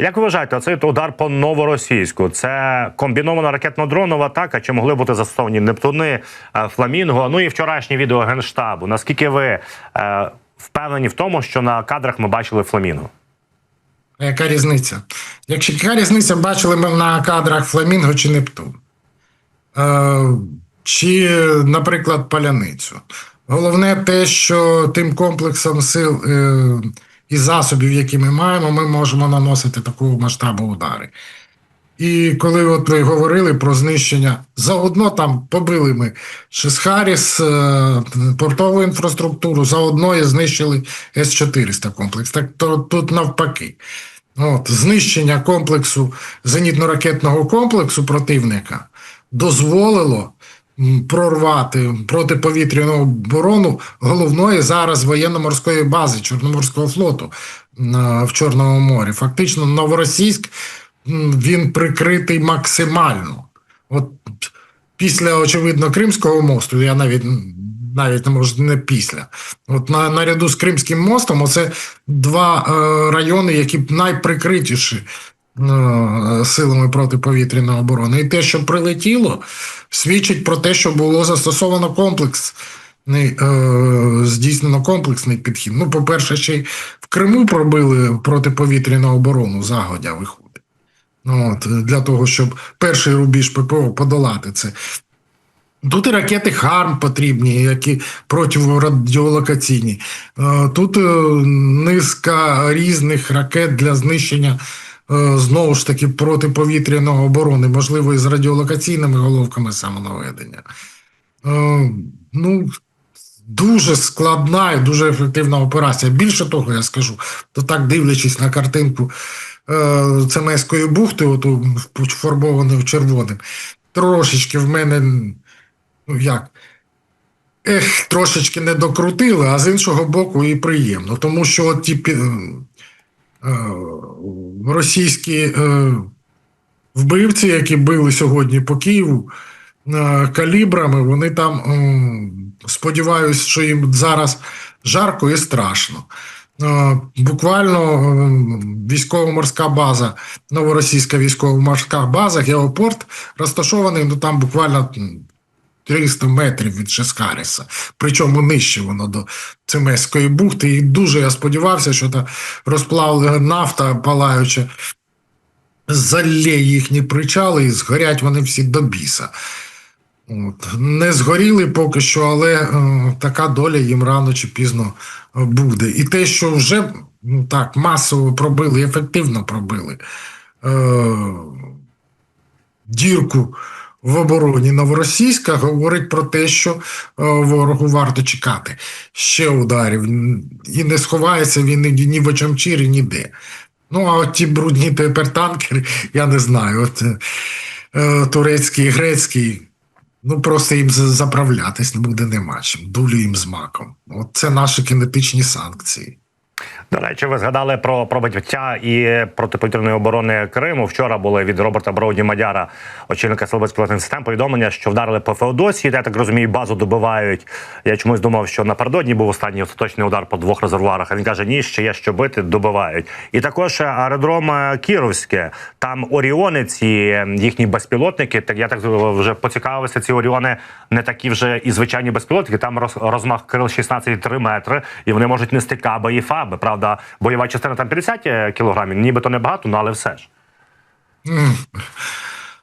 Як ви вважаєте, оцей удар по новоросійську? Це комбінована ракетно-дронова атака? Чи могли бути застосовані Нептуни, е, Фламінго? Ну і вчорашнє відео генштабу. Наскільки ви е, впевнені в тому, що на кадрах ми бачили Фламінго? Яка різниця? Якщо яка різниця бачили ми на кадрах Фламінго чи Нептун? Е, чи, наприклад, паляницю. Головне те, що тим комплексом сил е, і засобів, які ми маємо, ми можемо наносити такого масштабу удари. І коли от ви говорили про знищення, заодно там побили ми Шисхаріс, е, портову інфраструктуру, заодно і знищили С-400 комплекс. Так то тут навпаки. От, знищення комплексу зенітно-ракетного комплексу противника дозволило прорвати протиповітряну оборону головної зараз воєнно-морської бази Чорноморського флоту в Чорному морі. Фактично, Новоросійськ він прикритий максимально. От після, очевидно, Кримського мосту, я навіть навіть не можу не після. От на, наряду з Кримським мостом, оце два е, райони, які найприкритіші е, силами протиповітряної оборони. І те, що прилетіло, свідчить про те, що було застосовано комплекс. Е, здійснено комплексний підхід. Ну, по-перше, ще й в Криму пробили протиповітряну оборону, загодя виходить. Ну, От, для того, щоб перший рубіж ППО подолати це. Тут і ракети ХАРМ потрібні, які протирадіолокаційні. Е, Тут е, низка різних ракет для знищення знову ж таки протиповітряної оборони, можливо, і з радіолокаційними головками самонаведення. Е, Ну, дуже складна і дуже ефективна операція. Більше того, я скажу, то так дивлячись на картинку е, Цемеської бухти, оту фарбованою червоним, трошечки в мене, ну як, ех, трошечки не докрутили, а з іншого боку, і приємно. Тому що от ті е, російські е, вбивці, які били сьогодні по Києву е, калібрами, вони там, м, сподіваюсь, що їм зараз жарко і страшно. Е, Буквально військово-морська база, новоросійська військово-морська база, геопорт розташований ну там буквально 300 метрів від Шескаріса. Причому нижче воно до Цемеської бухти. І дуже я сподівався, що та розплавлена нафта палаюча залє їхні причали і згорять вони всі до біса. От. Не згоріли поки що, але е, така доля їм рано чи пізно буде. І те, що вже ну, так масово пробили, ефективно пробили е, дірку в обороні Новоросійська, говорить про те, що е, ворогу варто чекати ще ударів. І не сховається він ні, в Очамчирі, ніде. Ну, а от ті брудні тепертанкери, я не знаю. От, е, турецький грецький. Ну, просто їм заправлятись не буде нема чим. Дулю їм з маком. От це наші кінетичні санкції. Речі, ви згадали про пробиття і протиповітряної оборони Криму. Вчора були від Роберта Броуді Мадяра, очільника безпілотних систем, повідомлення, що вдарили по Феодосії. Я так розумію, базу добивають. Я чомусь думав, що напередодні був останній остаточний удар по двох резервуарах. А він каже, ні, ще є що бити, добивають. І також аеродром е, Кіровське. Там Оріони, ці е, їхні безпілотники. Так я так вже поцікавився. Ці Оріони не такі вже і звичайні безпілотники. Там роз- розмах крил 16,3 метри, і вони можуть нести каби і фаби. Правда, бойова частина там 50 кілограмів, нібито небагато, ну але все ж.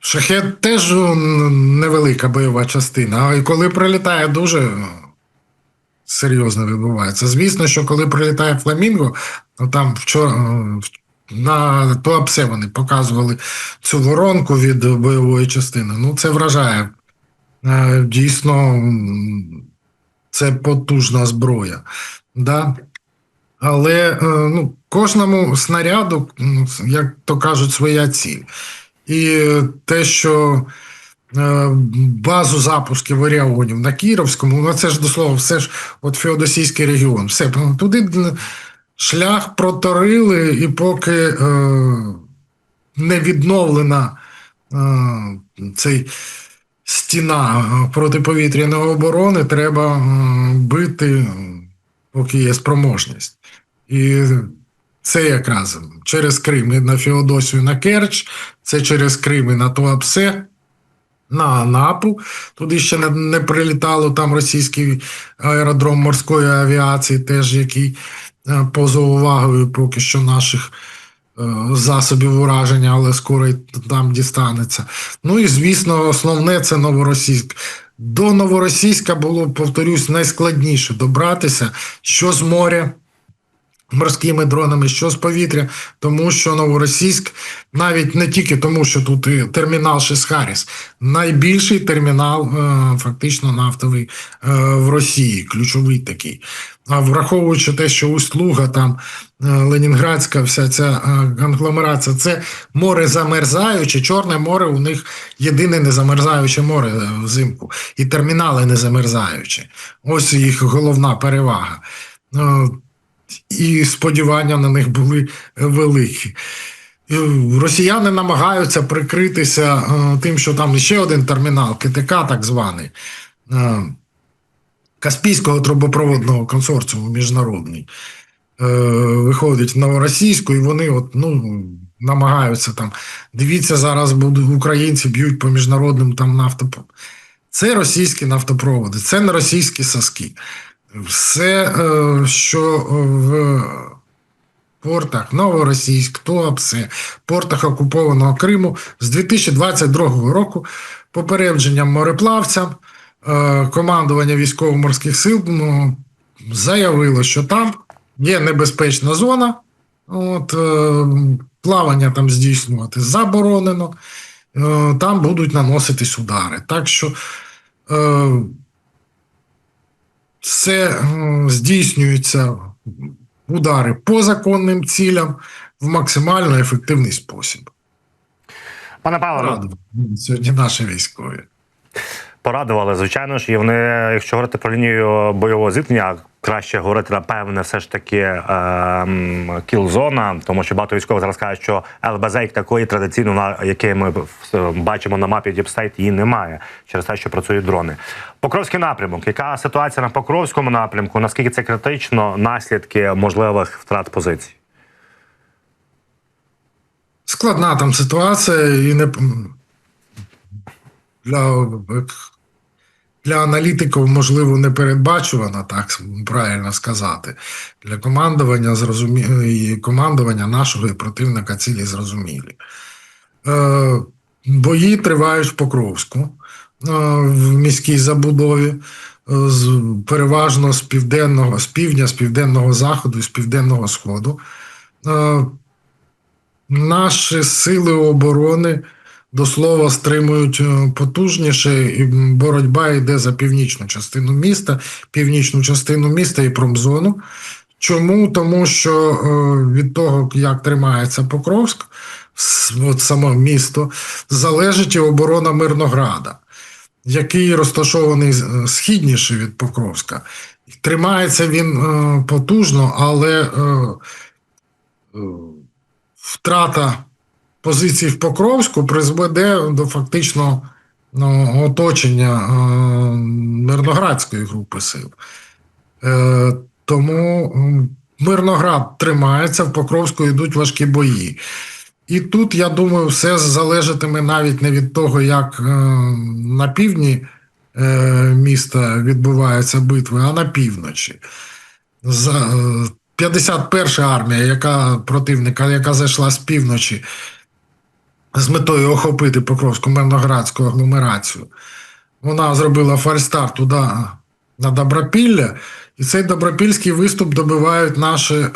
Шахет теж невелика бойова частина, а коли прилітає дуже серйозно відбувається. Звісно, що коли прилітає фламінго, ну там вчора е, на Туапсе вони показували цю воронку від бойової частини. Ну, це вражає. Е, Дійсно, це потужна зброя. Да? Але е, ну, кожному снаряду, ну, як то кажуть, своя ціль. І те, що е, базу запусків Оріонів на Кіровському, ну це ж до слова, все ж от Феодосійський регіон. Все ну, туди шлях проторили, і поки е, не відновлена е, цей стіна е, протиповітряної оборони, треба бити, поки є спроможність. І Це якраз через Крим і на Феодосію на Керч, це через Крим і на Туапсе, на Анапу. Туди ще не, не прилітало там російський аеродром морської авіації, теж який е, поза увагою поки що наших е, засобів ураження, але скоро й там дістанеться. Ну і звісно, основне це Новоросійськ. До Новоросійська було, повторюсь, найскладніше добратися, що з моря. Морськими дронами, що з повітря, тому що Новоросійськ, навіть не тільки тому, що тут і термінал Шесхаріс, найбільший термінал, е, фактично нафтовий е, в Росії, ключовий такий. А враховуючи те, що Усть-Луга, там е, Ленінградська, вся ця конгломерація, це море замерзаюче, Чорне море у них єдине незамерзаюче море взимку, і термінали не замерзаючі. Ось їх головна перевага. Е, і сподівання на них були великі. Е, Росіяни намагаються прикритися е, тим, що там ще один термінал, КТК, так званий, е, Каспійського трубопроводного консорціуму міжнародний, е, виходить в новоросійську, і вони от, ну, намагаються там. Дивіться, зараз будуть українці б'ють по міжнародним там нафтопроводам. Це російські нафтопроводи, це не російські соски. Все, е, що в портах Новоросійськ, Туапсе, портах окупованого Криму з 2022 року попередженням мореплавцям е, командування військово-морських сил ну, заявило, що там є небезпечна зона, от, е, плавання там здійснювати заборонено, там будуть наноситись удари. Так що е, все е, здійснюється удари по законним цілям в максимально ефективний спосіб. Пане Павло, ну, сьогодні наші військові. Порадували, звичайно ж, і вони, якщо говорити про лінію бойового зіткнення, краще говорити, напевне, все ж таки ем, кіл-зона, тому що багато військових зараз кажуть, що ЛБЗ як такої традиційно, на який ми е, бачимо на мапі Діпстейт, її немає через те, що працюють дрони. Покровський напрямок. Яка ситуація на Покровському напрямку? Наскільки це критично? Наслідки можливих втрат позицій? Складна там ситуація, і не для, для аналітиків, можливо, не передбачувана, так правильно сказати. Для командування зрозумі... командування нашого і противника цілі зрозумілі. Е, бої тривають в Покровську е, в міській забудові. е, переважно з південного, з півдня, з південного заходу і з південного сходу. Е, Наші сили оборони до слова стримують е, потужніше, і боротьба йде за північну частину міста, північну частину міста і промзону. Чому? Тому що е, від того, як тримається Покровськ, от саме місто, залежить і оборона Мирнограда, який розташований е, східніше від Покровська. Тримається він потужно, але втрата позицій в Покровську призведе до фактично ну, оточення е, Мирноградської групи сил. Е, тому Мирноград тримається, в Покровську йдуть важкі бої. І тут, я думаю, все залежатиме навіть не від того, як е, на півдні е, міста відбуваються битви, а на півночі. За, е, 51 армія, яка противника, яка зайшла з півночі з метою охопити Покровську мирноградську агломерацію, вона зробила фальстарт туди на Добропілля, і цей добропільський виступ добивають наші е,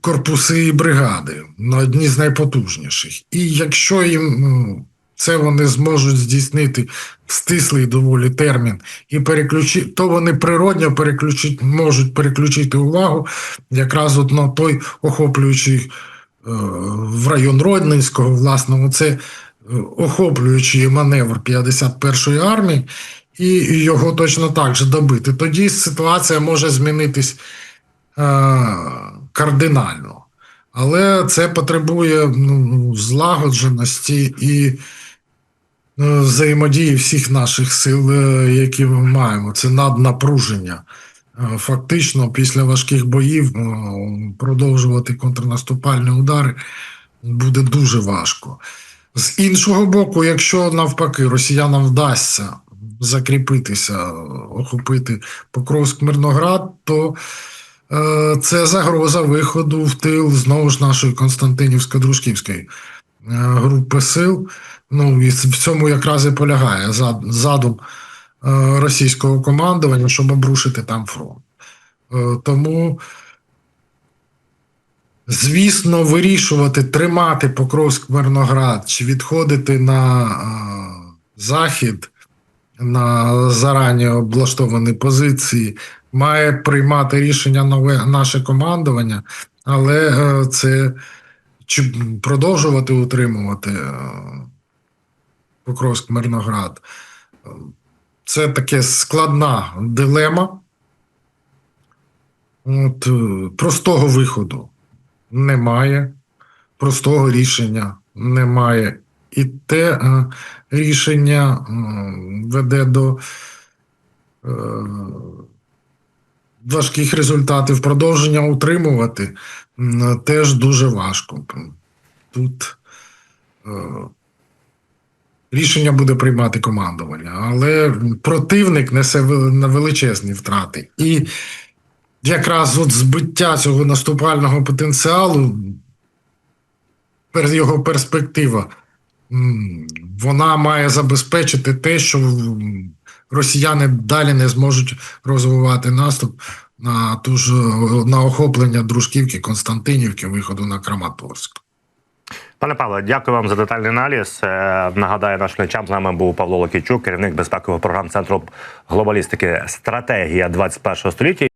корпуси і бригади на одні з найпотужніших. І якщо їм ну, це вони зможуть здійснити в стислий доволі термін і переключити, то вони природньо переключити, можуть переключити увагу якраз от на той охоплюючий в район Родненського, власне, це е, охоплюючий маневр 51-ї армії, і його точно так же добити. Тоді ситуація може змінитись е, кардинально. Але це потребує ну, злагодженості і е, взаємодії всіх наших сил, які ми маємо. Це наднапруження фактично після важких боїв е, продовжувати контрнаступальні удари буде дуже важко. З іншого боку, якщо навпаки росіянам вдасться закріпитися, охопити Покровськ Мирноград, то е, це загроза виходу в тил знову ж нашої Константинівсько-Дружківської е, групи сил. Ну і в цьому якраз і полягає задум е, російського командування, щоб обрушити там фронт. Е, Тому, звісно, вирішувати, тримати Покровськ Мирноград чи відходити на е, захід на зарані облаштовані позиції, має приймати рішення нове наше командування, але е, це чи продовжувати утримувати е, Покровськ Мирноград. Це таке складна дилема. От, е, простого виходу немає, простого рішення немає. І те е, рішення е, веде до важких результатів. Продовження утримувати теж дуже важко. Тут рішення буде приймати командування, але противник несе вел- величезні втрати. І якраз от збиття цього наступального потенціалу, його перспектива, вона має забезпечити те, що росіяни далі не зможуть розвивати наступ на ту ж на охоплення Дружківки, Константинівки, виходу на Краматорськ. Пане Павле, дякую вам за детальний аналіз. Е, Нагадаю, наш глядачам з нами був Павло Локійчук, керівник безпекових програм центру глобалістики стратегія 21 століття.